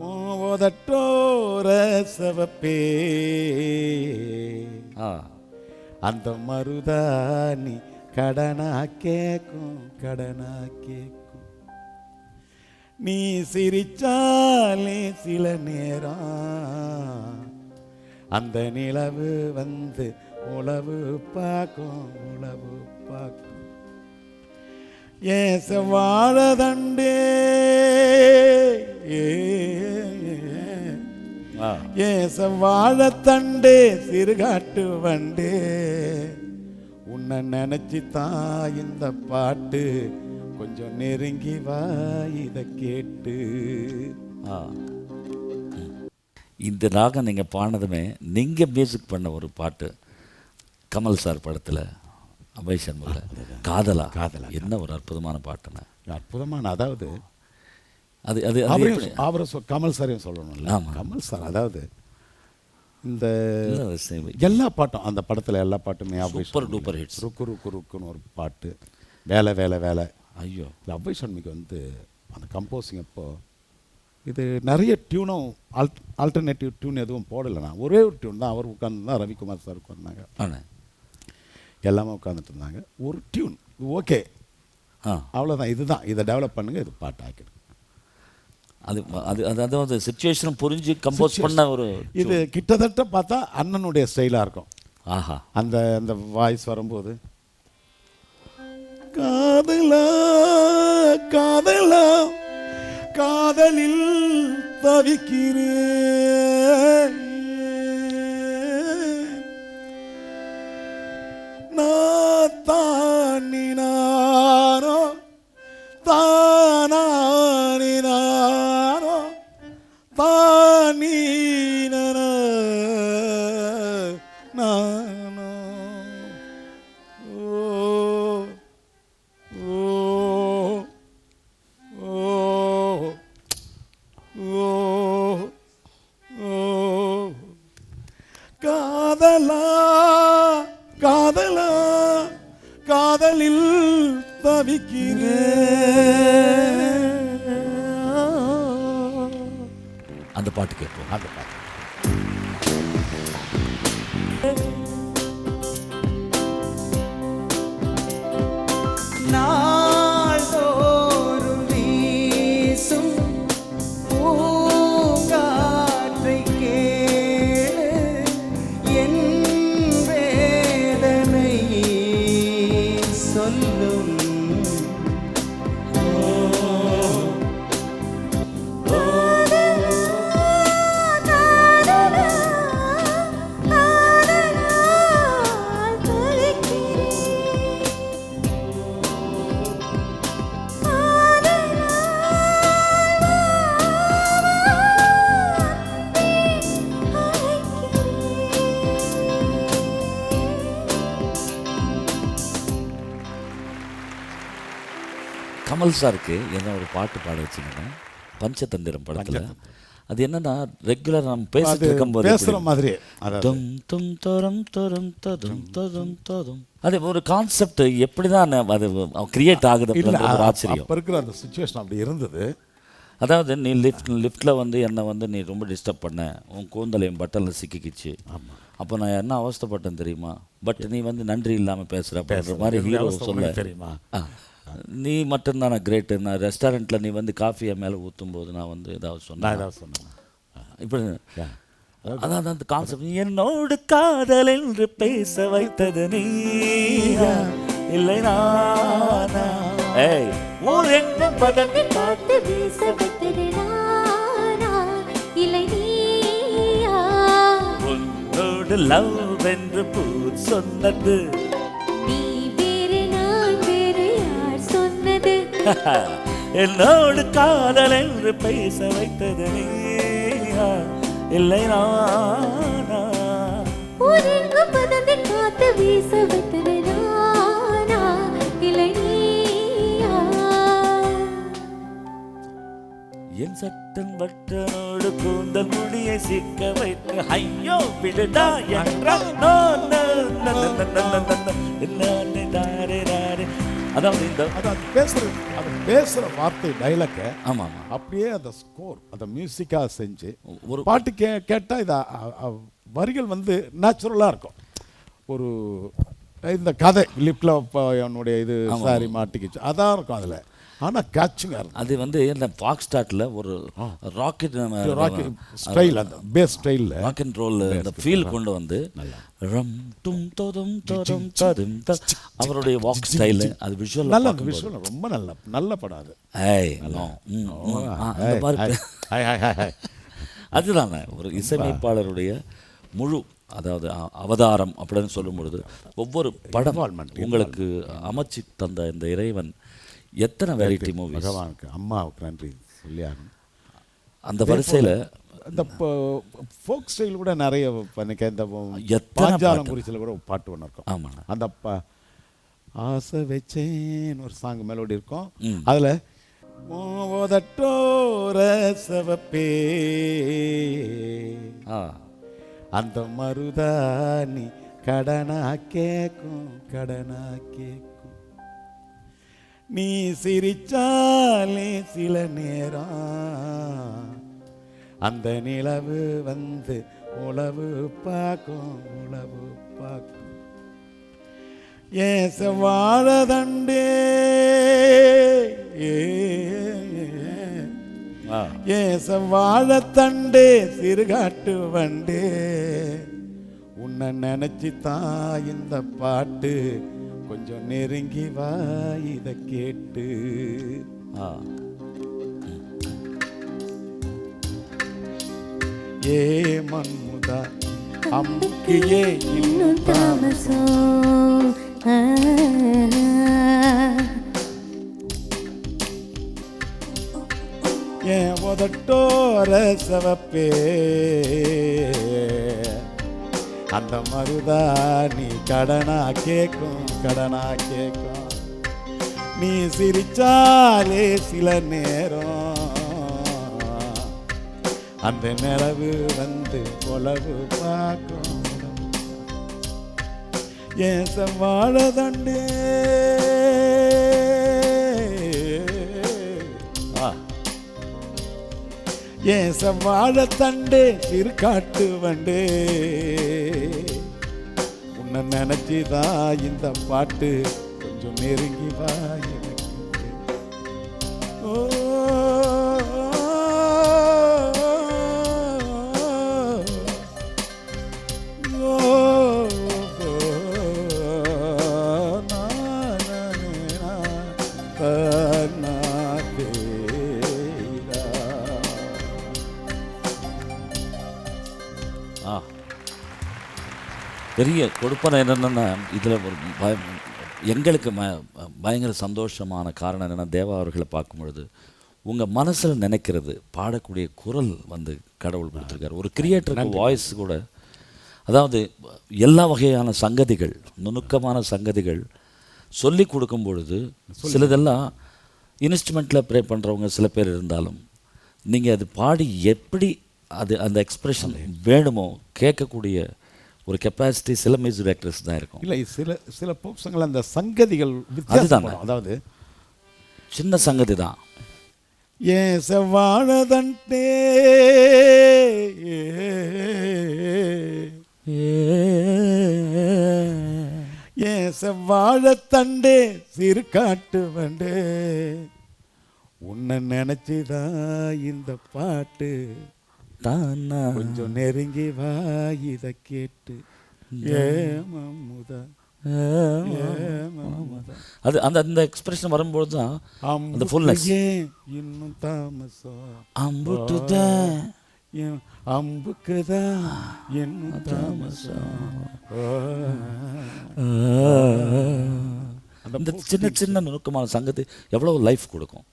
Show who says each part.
Speaker 1: மோதட்டோர சவப்பே.
Speaker 2: ஆ.
Speaker 1: அந்த மருதாணி கடனா கேக்கும் கடனா கேக்கும் நீ சிரிச்சாலே சில நேரம். அந்த நிலவு வந்து உளவு பார்க்கும் உளவு பார்க்கும். ஏன் செவ்வாழதண்டே
Speaker 2: ஆ.
Speaker 1: ஏன் செவ்வாழத்தண்டே சிறுகாட்டு வண்டே. உன்னை நினைச்சு தான் இந்த பாட்டு கொஞ்சம் நெருங்கி வா இத கேட்டு.
Speaker 2: ஆ. இந்த ராகம் நீங்கள் பாடினதுமே நீங்கள் மியூசிக் பண்ண ஒரு பாட்டு. கமல் சார் படத்தில் அபய் சண்முகில் காதலா.
Speaker 1: காதலா.
Speaker 2: என்ன ஒரு அற்புதமான பாட்டுண்ணே
Speaker 1: அற்புதமான அதாவது
Speaker 2: அது அது
Speaker 1: அவரையும் அவரை சொ- கமல் சாரையும் சொல்லணும்ல. கமல் சார் அதாவது இந்த
Speaker 2: இல்ல.
Speaker 1: எல்லா பாட்டும் அந்த படத்துல எல்லா பாட்டுமே சண்முகி.
Speaker 2: duper hits.
Speaker 1: ருக்கு ருக்கு ருக்குன்னு ஒரு பாட்டு. வேலை வேலை வேலை.
Speaker 2: ஐயோ.
Speaker 1: இந்த அவ்வை சண்முகி வந்து அந்த கம்போசிங் அப்போ இது நிறைய டியூனும் ஆல்ட் ஆல்டர்னேட்டிவ் டியூன் எதுவும் போடலைண்ணா ஒரே ஒரு டியூன் தான். அவர் உட்காந்து தான் ரவிக்குமார் சார் உட்கார்ந்தாங்க.
Speaker 2: ஆண்ணே
Speaker 1: எல்லாமே உட்காந்துட்டு இருந்தாங்க. ஒரு டியூன் ஓகே.
Speaker 2: ஆ.
Speaker 1: அவ்வளோதான் இதுதான். இதை டெவலப் பண்ணுங்க இது பாட்டு ஆக்கிடுங்க
Speaker 2: அது அது அது அதாவது சுச்சுவேஷன் புரிஞ்சு கம்போஸ் பண்ண ஒரு
Speaker 1: இது கிட்டத்தட்ட பார்த்தா அண்ணனுடைய ஸ்டைலாக இருக்கும்.
Speaker 2: ஆஹா.
Speaker 1: அந்த அந்த வாய்ஸ் வரும்போது காதலா காதலா காதலில் தவிக்கிறேன். காதலா காதலா காதலில் தவிக்கிறேன்
Speaker 2: அந்த பாட்டு கேட்போம்
Speaker 1: அந்த பாட்டு.
Speaker 2: கமல் சாருக்கு என்ன ஒரு பாட்டு பாட வச்சுங்கன்னா பஞ்சதந்திரம் படத்துல. அது என்னன்னா ரெகுலர் நம்ம பேசிட்டு இருக்கும்போது
Speaker 1: பேசுற
Speaker 2: எப்படி-
Speaker 1: மாதிரி
Speaker 2: தும் தும் தரம் தரம் ததும் ததும் ததும். அது ஒரு கான்செப்ட் எப்படிதான் அது கிரியேட் ஆகுது ஒரு ஆச்சரியம்.
Speaker 1: அப்ப இருக்கிற அந்த சுச்சுவேஷன் அப்படி இருந்தது.
Speaker 2: அதாவது நீ லிஃப்ட் லிஃப்ட்டில் வந்து என்னை வந்து நீ ரொம்ப டிஸ்டர்ப் பண்ண. உன் கூந்தல் என் பட்டனில் சிக்கிக்கிச்சு. அப்போ நான் என்ன அவஸ்தைப்பட்டேன் தெரியுமா? பட் நீ வந்து நன்றி இல்லாமல் பேசுகிற அப்படின்ற மாதிரி ஹீரோ சொல்ல.
Speaker 1: தெரியுமா?
Speaker 2: நீ மட்டும்தான் நான் கிரேட்டு நான் ரெஸ்டாரண்ட்டில் நீ வந்து காஃபியை மேலே ஊற்றும் போது நான் வந்து ஏதாவது சொன்னேன்?
Speaker 1: ஏதாவது சொன்னேன்?
Speaker 2: இப்படி. அதான் அந்த கான்செப்ட் என்னோடு காதல் என்று பேச வைத்தது நீ. இல்லை நானா? ஏய். ஊர் எங்கும் பதவி
Speaker 3: பார்த்து வீச வைத்தது நானா? இல்லை நீயா?
Speaker 2: உன்னோடு லவ் என்று பூ சொன்னது. என்னோடு காதல் என்று பேச வைத்தது நீயா இல்லை நானா
Speaker 3: காத்து வீச வைத்தது நானா இல்லை
Speaker 2: என் சட்டன் பட்டனோடு கூந்தல் முடியை சிக்க வைத்து ஐயோ விடுதா என்றால் அதாவது இந்த
Speaker 1: அது அது பேசுகிற அது பேசுகிற வார்த்தை டைலாக்கை
Speaker 2: ஆமாம் ஆமாம்.
Speaker 1: அப்படியே அந்த ஸ்கோர் அந்த மியூசிக்காக செஞ்சு
Speaker 2: ஒரு
Speaker 1: பாட்டு கே கேட்டால் இது வரிகள் வந்து நேச்சுரலாக இருக்கும். ஒரு இந்த கதை லிப்டில் என்னுடைய இது சாரி மாட்டிக்கிச்சு. அதான் இருக்கும் அதில். ஆனால் கேட்சிங்காக இருக்கும்
Speaker 2: அது வந்து இந்த ஃபாக்ஸ் ஸ்டார்ட்ல ஒரு ராக்கெட்
Speaker 1: ராக்கி ஸ்டைல் அந்த பேஸ் ஸ்டைலில்
Speaker 2: ராக் அண்ட் ரோல் இந்த ஃபீல் கொண்டு வந்து ரம் டும் தோதும் தோதும் ததும் அவருடைய வாக் ஸ்டைல் அது விஷுவல்
Speaker 1: நல்ல விஷுவல் ரொம்ப நல்ல நல்ல படம் அது. ஹாய்
Speaker 2: அதுதானே ஒரு இசையமைப்பாளருடைய முழு அதாவது அவதாரம் அப்படின்னு சொல்லும் பொழுது ஒவ்வொரு படம் உங்களுக்கு அமைச்சு தந்த இந்த இறைவன் எத்தனை வெரைட்டி மூவிஸ்
Speaker 1: பகவானுக்கு அம்மாவுக்கு நன்றி சொல்லி
Speaker 2: அந்த வரிசையில்
Speaker 1: இந்த ஃபோக் ஸ்டைல் கூட நிறைய பண்ணிக்க இந்த பாஞ்சாலம் குறிச்சியில் கூட பாட்டு ஒன்று இருக்கும்.
Speaker 2: ஆமாண்ணா
Speaker 1: அந்த ஆசை வச்சேன்னு ஒரு சாங் மெலோடி இருக்கும். அதில் மோதட்டோர சவப்பே
Speaker 2: ஆ.
Speaker 1: அந்த மருதாணி கடனா கேக்கும் கடனா கேக்கும் நீ சிரிச்சாலே சில நேரம். அந்த நிலவு வந்து உளவு பார்க்கும் உளவு பார்க்கும். ஏச வாழதண்டே ஏச வாழத்தண்டே சிறுகாட்டு வண்டே. உன்னை நினைச்சு தான் இந்த பாட்டு கொஞ்சம் நெருங்கி வா இதை கேட்டு.
Speaker 2: ஆ.
Speaker 1: ஏ மன்முதா அம்புக்கு ஏ இன்னும்
Speaker 3: தாமசம்
Speaker 1: ஏன் உதட்டோர சவப்பே. அந்த மருதா நீ கடனா கேட்கும் கடனா கேட்கும் நீ சிரிச்சாலே சில நேரம். அந்த நிலவு வந்து கொலவு பார்க்கும். ஏசம் செவ்வாழதண்டே
Speaker 2: ஆ
Speaker 1: ஏன் செவ்வாழத்தண்டே திருக்காட்டு வண்டே. உன்னை நினைச்சுதான் இந்த பாட்டு கொஞ்சம் நெருங்கி வா.
Speaker 2: ஆ. பெரிய கொடுப்பனை என்னென்னா இதில் ஒரு பய எங்களுக்கு ம பயங்கர சந்தோஷமான காரணம் என்னென்னா தேவா அவர்களை பார்க்கும் பொழுது உங்கள் மனசில் நினைக்கிறது பாடக்கூடிய குரல் வந்து கடவுள் கொடுத்துருக்காரு. ஒரு கிரியேட்டருக்கு வாய்ஸ் கூட அதாவது எல்லா வகையான சங்கதிகள் நுணுக்கமான சங்கதிகள் சொல்லி கொடுக்கும் பொழுது சிலதெல்லாம் இன்ஸ்ட்ருமெண்ட்டில் ப்ளே பண்ணுறவங்க சில பேர் இருந்தாலும் நீங்கள் அது பாடி எப்படி அது அந்த எக்ஸ்பிரஷன் வேணுமோ கேட்கக்கூடிய ஒரு கெப்பாசிட்டி சில மியூசிக் டைரக்டர்ஸ் தான் இருக்கும்
Speaker 1: இல்லை சில சில போக்சங்கள் அந்த சங்கதிகள்
Speaker 2: அதுதானே.
Speaker 1: அதாவது
Speaker 2: சின்ன சங்கதி தான்
Speaker 1: ஏன் செவ்வாழதண்டே ஏன் செவ்வாழத்தண்டே சிறு காட்டு வண்டே உன்னை நினைச்சுதான் இந்த பாட்டு
Speaker 2: தானா?
Speaker 1: கொஞ்சம் நெருங்கி வா இத கேட்டு. ஏமுதா
Speaker 2: அது அந்த அந்த எக்ஸ்பிரஷன் வரும்பொழுது தான் அந்த ஃபுல்னஸ்
Speaker 1: இன்னும் தாமசம்
Speaker 2: அம்புட்டுதான்
Speaker 1: என் அம்புக்குதான் இன்னும் தாமசம்.
Speaker 2: அந்த சின்ன சின்ன நுணுக்கமான சங்கதி எவ்வளோ லைஃப் கொடுக்கும்?